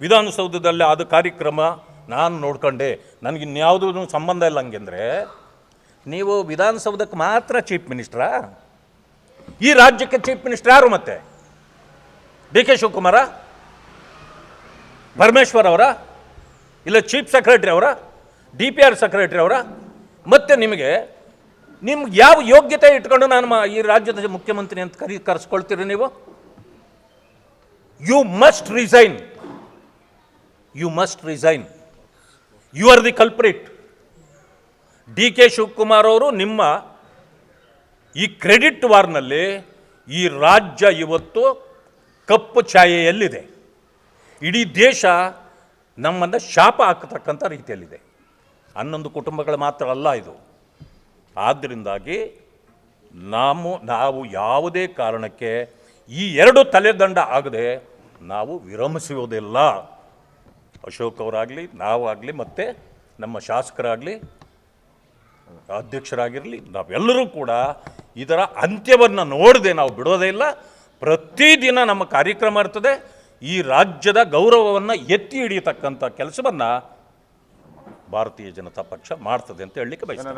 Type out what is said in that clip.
ವಿಧಾನಸೌಧದಲ್ಲಿ ಆದ ಕಾರ್ಯಕ್ರಮ ನಾನು ನೋಡ್ಕೊಂಡೆ. ನನಗಿನ್ಯಾವುದೂ ಸಂಬಂಧ ಇಲ್ಲ ಹಂಗೆಂದರೆ, ನೀವು ವಿಧಾನಸೌಧಕ್ಕೆ ಮಾತ್ರ ಚೀಫ್ ಮಿನಿಸ್ಟ್ರಾ? ಈ ರಾಜ್ಯಕ್ಕೆ ಚೀಫ್ ಮಿನಿಸ್ಟರ್ ಯಾರು ಮತ್ತೆ? D K Shivakumara? ಪರಮೇಶ್ವರ್ ಅವರ? ಇಲ್ಲ ಚೀಫ್ ಸೆಕ್ರೆಟ್ರಿ ಅವರ? ಡಿ ಪಿ ಆರ್ ಸೆಕ್ರೆಟ್ರಿ ಅವರ? ಮತ್ತೆ ನಿಮಗೆ, ನಿಮ್ಗೆ ಯಾವ ಯೋಗ್ಯತೆ ಇಟ್ಕೊಂಡು ನಾನು ಈ ರಾಜ್ಯದ ಮುಖ್ಯಮಂತ್ರಿ ಅಂತ ಕರಿ ಕರೆಸ್ಕೊಳ್ತೀರಿ ನೀವು? You must resign you must resign you are the culprit D K Shivakumar ಅವರು ನಿಮ್ಮ ಈ ಕ್ರೆಡಿಟ್ ವಾರ್ನಲ್ಲಿ ಈ ರಾಜ್ಯ ಇವತ್ತು ಕಪ್ಪು ಛಾಯೆಯಲ್ಲಿದೆ. ಇಡೀ ದೇಶ ನಮ್ಮನ್ನು ಶಾಪ ಹಾಕತಕ್ಕಂಥ ರೀತಿಯಲ್ಲಿದೆ. ಹನ್ನೊಂದು ಕುಟುಂಬಗಳು ಮಾತ್ರ ಅಲ್ಲ ಇದು. ಆದ್ದರಿಂದಾಗಿ ನಾವು ನಾವು ಯಾವುದೇ ಕಾರಣಕ್ಕೆ ಈ ಎರಡು ತಲೆದಂಡ ಆಗದೆ ನಾವು ವಿರಮಿಸುವುದಿಲ್ಲ. ಅಶೋಕ್ ಅವರಾಗಲಿ, ನಾವಾಗಲಿ, ಮತ್ತು ನಮ್ಮ ಶಾಸಕರಾಗಲಿ, ಅಧ್ಯಕ್ಷರಾಗಿರಲಿ, ನಾವೆಲ್ಲರೂ ಕೂಡ ಇದರ ಅಂತ್ಯವನ್ನು ನೋಡದೆ ನಾವು ಬಿಡೋದೇ ಇಲ್ಲ. ಪ್ರತಿದಿನ ನಮ್ಮ ಕಾರ್ಯಕ್ರಮ ಇರ್ತದೆ. ಈ ರಾಜ್ಯದ ಗೌರವವನ್ನು ಎತ್ತಿ ಹಿಡಿಯತಕ್ಕಂಥ ಕೆಲಸವನ್ನು ಭಾರತೀಯ ಜನತಾ ಪಕ್ಷ ಮಾಡ್ತದೆ ಅಂತ ಹೇಳಲಿಕ್ಕೆ ಬಯಸ್ತೇನೆ?